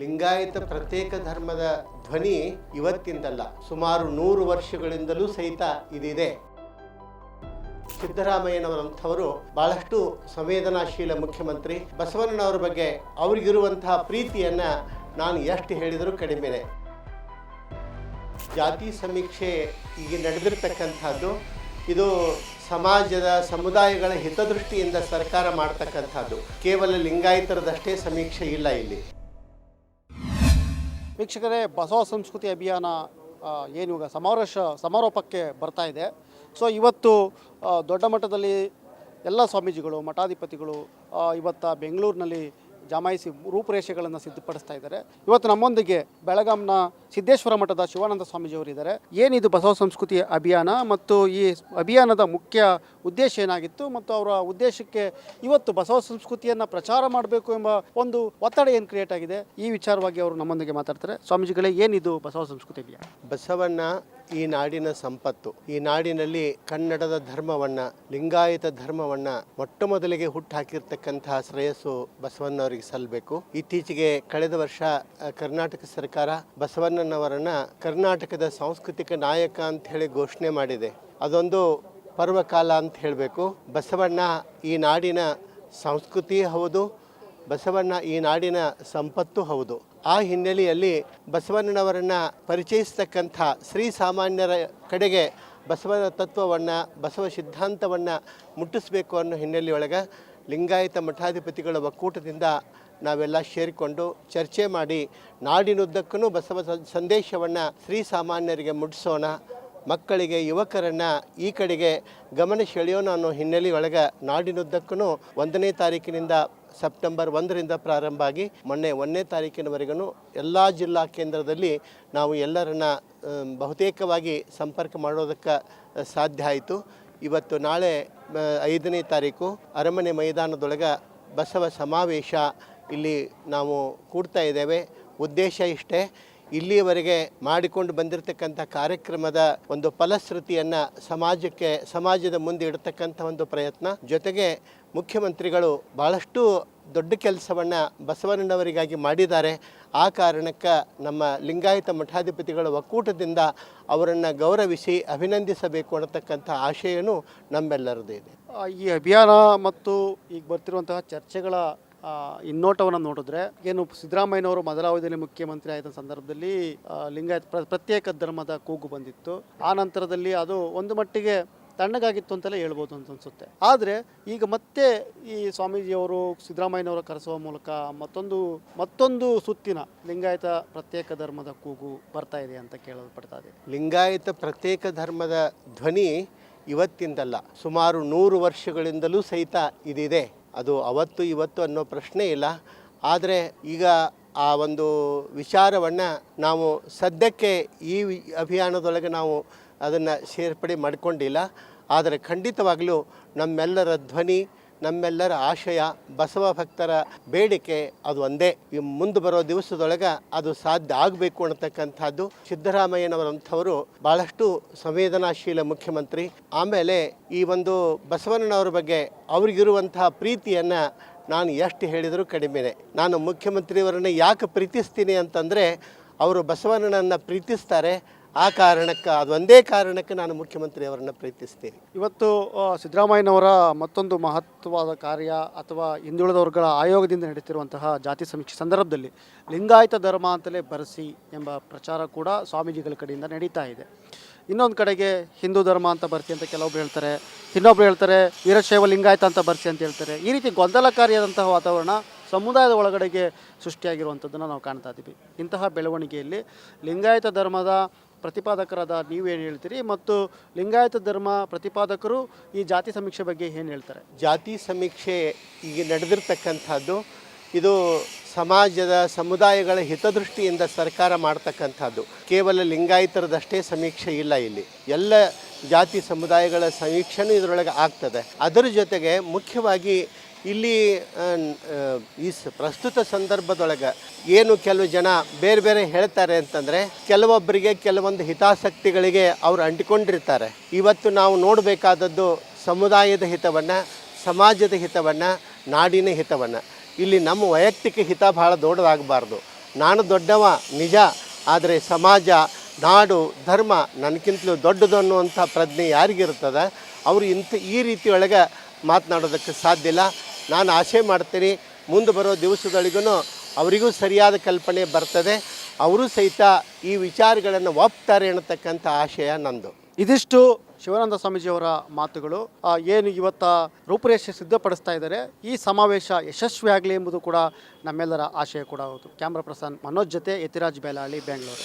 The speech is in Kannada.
ಲಿಂಗಾಯತ ಪ್ರತ್ಯೇಕ ಧರ್ಮದ ಧ್ವನಿ ಇವತ್ತಿಂದಲ್ಲ, ಸುಮಾರು ನೂರು ವರ್ಷಗಳಿಂದಲೂ ಸಹಿತ ಇದಿದೆ. ಸಿದ್ದರಾಮಯ್ಯನವರಂಥವರು ಬಹಳಷ್ಟು ಸಂವೇದನಾಶೀಲ ಮುಖ್ಯಮಂತ್ರಿ. ಬಸವಣ್ಣನವರ ಬಗ್ಗೆ ಅವ್ರಿಗಿರುವಂತಹ ಪ್ರೀತಿಯನ್ನ ನಾನು ಎಷ್ಟು ಹೇಳಿದರೂ ಕಡಿಮೆನೆ. ಜಾತಿ ಸಮೀಕ್ಷೆ ಈಗ ನಡೆದಿರ್ತಕ್ಕಂಥದ್ದು, ಇದು ಸಮಾಜದ ಸಮುದಾಯಗಳ ಹಿತದೃಷ್ಟಿಯಿಂದ ಸರ್ಕಾರ ಮಾಡ್ತಕ್ಕಂಥದ್ದು. ಕೇವಲ ಲಿಂಗಾಯತರದಷ್ಟೇ ಸಮೀಕ್ಷೆ ಇಲ್ಲ ಇಲ್ಲಿ. ವೀಕ್ಷಕರೇ, ಬಸವ ಸಂಸ್ಕೃತಿ ಅಭಿಯಾನ ಏನು ಈಗ ಸಮಾವೇಶ ಸಮಾರೋಪಕ್ಕೆ ಬರ್ತಾ ಇದೆ. ಸೊ, ಇವತ್ತು ದೊಡ್ಡ ಮಟ್ಟದಲ್ಲಿ ಎಲ್ಲ ಸ್ವಾಮೀಜಿಗಳು, ಮಠಾಧಿಪತಿಗಳು ಇವತ್ತು ಬೆಂಗಳೂರಿನಲ್ಲಿ ಜಮಾಯಿಸಿ ರೂಪುರೇಷೆಗಳನ್ನು ಸಿದ್ಧಪಡಿಸ್ತಾ ಇದ್ದಾರೆ. ಇವತ್ತು ನಮ್ಮೊಂದಿಗೆ ಬೆಳಗಾಂನ ಸಿದ್ದೇಶ್ವರ ಮಠದ ಶಿವಾನಂದ ಸ್ವಾಮೀಜಿಯವರು ಇದ್ದಾರೆ. ಏನಿದು ಬಸವ ಸಂಸ್ಕೃತಿ ಅಭಿಯಾನ ಮತ್ತು ಈ ಅಭಿಯಾನದ ಮುಖ್ಯ ಉದ್ದೇಶ ಏನಾಗಿತ್ತು ಮತ್ತು ಅವರ ಉದ್ದೇಶಕ್ಕೆ ಇವತ್ತು ಬಸವ ಸಂಸ್ಕೃತಿಯನ್ನು ಪ್ರಚಾರ ಮಾಡಬೇಕು ಎಂಬ ಒಂದು ಒತ್ತಡ ಏನು ಕ್ರಿಯೇಟ್ ಆಗಿದೆ? ಈ ವಿಚಾರವಾಗಿ ಅವರು ನಮ್ಮೊಂದಿಗೆ ಮಾತಾಡ್ತಾರೆ. ಸ್ವಾಮೀಜಿಗಳೇ ಏನಿದು ಬಸವ ಸಂಸ್ಕೃತಿ ಅಭಿಯಾನ? ಬಸವಣ್ಣ ಈ ನಾಡಿನ ಸಂಪತ್ತು, ಈ ನಾಡಿನಲ್ಲಿ ಕನ್ನಡದ ಧರ್ಮವನ್ನ, ಲಿಂಗಾಯತ ಧರ್ಮವನ್ನ ಮೊಟ್ಟ ಮೊದಲಿಗೆ ಹುಟ್ಟಾಕಿರ್ತಕ್ಕಂತಹ ಶ್ರೇಯಸ್ಸು ಬಸವಣ್ಣವರಿಗೆ ಸಲ್ಲಬೇಕು. ಇತ್ತೀಚೆಗೆ ಕಳೆದ ವರ್ಷ ಕರ್ನಾಟಕ ಸರ್ಕಾರ ಬಸವಣ್ಣನವರನ್ನ ಕರ್ನಾಟಕದ ಸಾಂಸ್ಕೃತಿಕ ನಾಯಕ ಅಂತ ಹೇಳಿ ಘೋಷಣೆ ಮಾಡಿದೆ. ಅದೊಂದು ಪರ್ವಕಾಲ ಅಂತ ಹೇಳಬೇಕು. ಬಸವಣ್ಣ ಈ ನಾಡಿನ ಸಂಸ್ಕೃತಿ ಹೌದು ಬಸವಣ್ಣ ಈ ನಾಡಿನ ಸಂಪತ್ತು ಹೌದು. ಆ ಹಿನ್ನೆಲೆಯಲ್ಲಿ ಬಸವಣ್ಣನವರನ್ನ ಪರಿಚಯಿಸ್ತಕ್ಕಂಥ ಶ್ರೀ ಸಾಮಾನ್ಯರ ಕಡೆಗೆ ಬಸವನ ತತ್ವವನ್ನು, ಬಸವ ಸಿದ್ಧಾಂತವನ್ನು ಮುಟ್ಟಿಸಬೇಕು ಅನ್ನೋ ಹಿನ್ನೆಲೆಯೊಳಗೆ ಲಿಂಗಾಯತ ಮಠಾಧಿಪತಿಗಳ ಒಕ್ಕೂಟದಿಂದ ನಾವೆಲ್ಲ ಸೇರಿಕೊಂಡು ಚರ್ಚೆ ಮಾಡಿ ನಾಡಿನುದ್ದಕ್ಕೂ ಬಸವ ಸಂದೇಶವನ್ನು ಶ್ರೀ ಸಾಮಾನ್ಯರಿಗೆ ಮುಟ್ಟಿಸೋಣ, ಮಕ್ಕಳಿಗೆ, ಯುವಕರನ್ನು ಈ ಕಡೆಗೆ ಗಮನ ಸೆಳೆಯೋಣ ಅನ್ನೋ ಹಿನ್ನೆಲೆಯೊಳಗೆ ನಾಡಿನುದ್ದಕ್ಕೂ ಒಂದನೇ ತಾರೀಕಿನಿಂದ ಸೆಪ್ಟೆಂಬರ್ ಒಂದರಿಂದ ಪ್ರಾರಂಭ ಆಗಿ ಮೊನ್ನೆ ಒಂದನೇ ತಾರೀಕಿನವರೆಗೂ ಎಲ್ಲ ಜಿಲ್ಲಾ ಕೇಂದ್ರದಲ್ಲಿ ನಾವು ಎಲ್ಲರನ್ನ ಬಹುತೇಕವಾಗಿ ಸಂಪರ್ಕ ಮಾಡೋದಕ್ಕೆ ಸಾಧ್ಯ ಆಯಿತು. ಇವತ್ತು ನಾಳೆ ಐದನೇ ತಾರೀಕು ಅರಮನೆ ಮೈದಾನದೊಳಗೆ ಬಸವ ಸಮಾವೇಶ ಇಲ್ಲಿ ನಾವು ಕೂಡ್ತಾ ಇದ್ದೇವೆ. ಉದ್ದೇಶ ಇಷ್ಟೇ ಇಲ್ಲಿಯವರೆಗೆ ಮಾಡಿಕೊಂಡು ಬಂದಿರತಕ್ಕಂಥ ಕಾರ್ಯಕ್ರಮದ ಒಂದು ಫಲಶ್ರುತಿಯನ್ನು ಸಮಾಜಕ್ಕೆ, ಸಮಾಜದ ಮುಂದೆ ಇಡತಕ್ಕಂಥ ಒಂದು ಪ್ರಯತ್ನ. ಜೊತೆಗೆ ಮುಖ್ಯಮಂತ್ರಿಗಳು ಬಹಳಷ್ಟು ದೊಡ್ಡ ಕೆಲಸವನ್ನು ಬಸವಣ್ಣನವರಿಗಾಗಿ ಮಾಡಿದ್ದಾರೆ. ಆ ಕಾರಣಕ್ಕೆ ನಮ್ಮ ಲಿಂಗಾಯತ ಮಠಾಧಿಪತಿಗಳ ಒಕ್ಕೂಟದಿಂದ ಅವರನ್ನು ಗೌರವಿಸಿ ಅಭಿನಂದಿಸಬೇಕು ಅನ್ನತಕ್ಕಂಥ ಆಶಯನೂ ನಮ್ಮೆಲ್ಲರದ್ದು ಇದೆ. ಈ ಅಭಿಯಾನ ಮತ್ತು ಈಗ ಬರ್ತಿರುವಂತಹ ಚರ್ಚೆಗಳ ಆ, ಹಿನ್ನೋಟವನ್ನು ನೋಡಿದ್ರೆ ಏನು ಸಿದ್ದರಾಮಯ್ಯನವರು ಮೊದಲ ಅವಧಿಯಲ್ಲಿ ಮುಖ್ಯಮಂತ್ರಿ ಆದ ಸಂದರ್ಭದಲ್ಲಿ ಲಿಂಗಾಯತ್ ಪ್ರ- ಪ್ರತ್ಯೇಕ ಧರ್ಮದ ಕೂಗು ಬಂದಿತ್ತು. ಆ ನಂತರದಲ್ಲಿ ಅದು ಒಂದು ಮಟ್ಟಿಗೆ ತಣ್ಣಗಾಗಿತ್ತು ಅಂತಲೇ ಹೇಳ್ಬೋದು ಅಂತ ಅನ್ಸುತ್ತೆ. ಆದರೆ ಈಗ ಮತ್ತೆ ಈ ಸ್ವಾಮೀಜಿಯವರು ಸಿದ್ದರಾಮಯ್ಯನವರ ಕರೆಸುವ ಮೂಲಕ ಮತ್ತೊಂದು ಮತ್ತೊಂದು ಸುತ್ತಿನ ಲಿಂಗಾಯತ ಪ್ರತ್ಯೇಕ ಧರ್ಮದ ಕೂಗು ಬರ್ತಾ ಇದೆ ಅಂತ ಕೇಳಲ್ಪಡ್ತಾ ಇದೆ. ಲಿಂಗಾಯತ ಪ್ರತ್ಯೇಕ ಧರ್ಮದ ಧ್ವನಿ ಇವತ್ತಿಂದಲ್ಲ ಸುಮಾರು ನೂರು ವರ್ಷಗಳಿಂದಲೂ ಸಹಿತ ಇದಿದೆ. ಅದು ಅವತ್ತು ಇವತ್ತು ಅನ್ನೋ ಪ್ರಶ್ನೆ ಇಲ್ಲ. ಆದರೆ ಈಗ ಆ ಒಂದು ವಿಚಾರವನ್ನು ನಾವು ಸದ್ಯಕ್ಕೆ ಈ ಅಭಿಯಾನದೊಳಗೆ ನಾವು ಅದನ್ನು ಸೇರ್ಪಡೆ ಮಾಡಿಕೊಂಡಿಲ್ಲ. ಆದರೆ ಖಂಡಿತವಾಗಲೂ ನಮ್ಮೆಲ್ಲರ ಧ್ವನಿ ನಮ್ಮೆಲ್ಲರ ಆಶಯ, ಬಸವ ಭಕ್ತರ ಬೇಡಿಕೆ ಅದು ಒಂದೇ. ಮುಂದೆ ಬರೋ ದಿವಸದೊಳಗೆ ಅದು ಸಾಧ್ಯ ಆಗಬೇಕು ಅನ್ನತಕ್ಕಂಥದ್ದು ಸಿದ್ದರಾಮಯ್ಯನವರಂಥವರು ಬಹಳಷ್ಟು ಸಂವೇದನಾಶೀಲ ಮುಖ್ಯಮಂತ್ರಿ. ಆಮೇಲೆ ಈ ಒಂದು ಬಸವಣ್ಣನವರ ಬಗ್ಗೆ ಅವ್ರಿಗಿರುವಂತಹ ಪ್ರೀತಿಯನ್ನು ನಾನು ಎಷ್ಟು ಹೇಳಿದರೂ ಕಡಿಮೆನೆ ನಾನು ಮುಖ್ಯಮಂತ್ರಿಯವರನ್ನು ಯಾಕೆ ಪ್ರೀತಿಸ್ತೀನಿ ಅಂತಂದರೆ, ಅವರು ಬಸವಣ್ಣನನ್ನು ಪ್ರೀತಿಸ್ತಾರೆ ಆ ಕಾರಣಕ್ಕೆ ಅದೊಂದೇ ಕಾರಣಕ್ಕೆ ನಾನು ಮುಖ್ಯಮಂತ್ರಿಯವರನ್ನು ಪ್ರೀತಿಸ್ತೇನೆ. ಇವತ್ತು ಸಿದ್ದರಾಮಯ್ಯನವರ ಮತ್ತೊಂದು ಮಹತ್ವವಾದ ಕಾರ್ಯ ಅಥವಾ ಹಿಂದುಳಿದ ವರ್ಗಗಳ ಆಯೋಗದಿಂದ ನಡೀತಿರುವಂತಹ ಜಾತಿ ಸಮೀಕ್ಷೆ ಸಂದರ್ಭದಲ್ಲಿ ಲಿಂಗಾಯತ ಧರ್ಮ ಅಂತಲೇ ಬರೆಸಿ ಎಂಬ ಪ್ರಚಾರ ಕೂಡ ಸ್ವಾಮೀಜಿಗಳ ಕಡೆಯಿಂದ ನಡೀತಾ ಇದೆ. ಇನ್ನೊಂದು ಕಡೆಗೆ ಹಿಂದೂ ಧರ್ಮ ಅಂತ ಬರ್ತಿ ಅಂತ ಕೆಲವೊಬ್ರು ಹೇಳ್ತಾರೆ, ಇನ್ನೊಬ್ರು ಹೇಳ್ತಾರೆ, ವೀರಶೈವ ಲಿಂಗಾಯತ ಅಂತ ಬರ್ಸಿ ಅಂತ ಹೇಳ್ತಾರೆ. ಈ ರೀತಿ ಗೊಂದಲಕಾರಿಯಾದಂತಹ ವಾತಾವರಣ ಸಮುದಾಯದ ಒಳಗಡೆಗೆ ಸೃಷ್ಟಿಯಾಗಿರುವಂಥದ್ದನ್ನು ನಾವು ಕಾಣ್ತಾ ಇದ್ದೀವಿ. ಇಂತಹ ಬೆಳವಣಿಗೆಯಲ್ಲಿ ಲಿಂಗಾಯತ ಧರ್ಮದ ಪ್ರತಿಪಾದಕರಾದ ನೀವೇನು ಹೇಳ್ತೀರಿ? ಮತ್ತು ಲಿಂಗಾಯತ ಧರ್ಮ ಪ್ರತಿಪಾದಕರು ಈ ಜಾತಿ ಸಮೀಕ್ಷೆ ಬಗ್ಗೆ ಏನು ಹೇಳ್ತಾರೆ? ಜಾತಿ ಸಮೀಕ್ಷೆ ಈಗ ನಡೆದಿರ್ತಕ್ಕಂಥದ್ದು, ಇದು ಸಮಾಜದ ಸಮುದಾಯಗಳ ಹಿತದೃಷ್ಟಿಯಿಂದ ಸರ್ಕಾರ ಮಾಡ್ತಕ್ಕಂಥದ್ದು. ಕೇವಲ ಲಿಂಗಾಯತರದಷ್ಟೇ ಸಮೀಕ್ಷೆ ಇಲ್ಲ ಇಲ್ಲಿ. ಎಲ್ಲ ಜಾತಿ ಸಮುದಾಯಗಳ ಸಮೀಕ್ಷೆನೂ ಇದರೊಳಗೆ ಆಗ್ತದೆ. ಅದರ ಜೊತೆಗೆ ಮುಖ್ಯವಾಗಿ ಇಲ್ಲಿ ಈ ಪ್ರಸ್ತುತ ಸಂದರ್ಭದೊಳಗೆ ಏನು ಕೆಲವು ಜನ ಬೇರೆ ಬೇರೆ ಹೇಳ್ತಾರೆ ಅಂತಂದರೆ, ಕೆಲವೊಬ್ಬರಿಗೆ ಕೆಲವೊಂದು ಹಿತಾಸಕ್ತಿಗಳಿಗೆ ಅವರು ಅಂಟಿಕೊಂಡಿರ್ತಾರೆ. ಇವತ್ತು ನಾವು ನೋಡಬೇಕಾದದ್ದು ಸಮುದಾಯದ ಹಿತವನ್ನು, ಸಮಾಜದ ಹಿತವನ್ನು, ನಾಡಿನ ಹಿತವನ್ನು. ಇಲ್ಲಿ ನಮ್ಮ ವೈಯಕ್ತಿಕ ಹಿತ ಭಾಳ ದೊಡ್ಡದಾಗಬಾರ್ದು. ನಾನು ದೊಡ್ಡವ, ನಿಜ, ಆದರೆ ಸಮಾಜ, ನಾಡು, ಧರ್ಮ ನನಗಿಂತಲೂ ದೊಡ್ಡದು ಅನ್ನುವಂಥ ಪ್ರಜ್ಞೆ ಯಾರಿಗಿರ್ತದೆ ಅವರು ಇಂಥ, ಈ ರೀತಿಯೊಳಗೆ ಮಾತನಾಡೋದಕ್ಕೆ ಸಾಧ್ಯ ಇಲ್ಲ. ನಾನು ಆಶೆ ಮಾಡ್ತೀನಿ ಮುಂದೆ ಬರೋ ದಿವಸಗಳಿಗೂ ಅವರಿಗೂ ಸರಿಯಾದ ಕಲ್ಪನೆ ಬರ್ತದೆ. ಅವರು ಸಹಿತ ಈ ವಿಚಾರಗಳನ್ನು ಒಪ್ತಾರೆ ಅನ್ನತಕ್ಕಂಥ ಆಶಯ ನಂದು. ಇದಿಷ್ಟು ಶಿವಾನಂದ ಸ್ವಾಮೀಜಿಯವರ ಮಾತುಗಳು. ಏನು ಇವತ್ತ ರೂಪುರೇಷೆ ಸಿದ್ಧಪಡಿಸ್ತಾ ಇದ್ದಾರೆ. ಈ ಸಮಾವೇಶ ಯಶಸ್ವಿಯಾಗಲಿ ಎಂಬುದು ಕೂಡ ನಮ್ಮೆಲ್ಲರ ಆಶಯ ಕೂಡ ಹೌದು. ಕ್ಯಾಮ್ರಾ ಪರ್ಸನ್ ಮನೋಜ್ ಜೊತೆ ಯತಿರಾಜ್ ಬೇಲಾಳಿ ಬೆಂಗಳೂರು.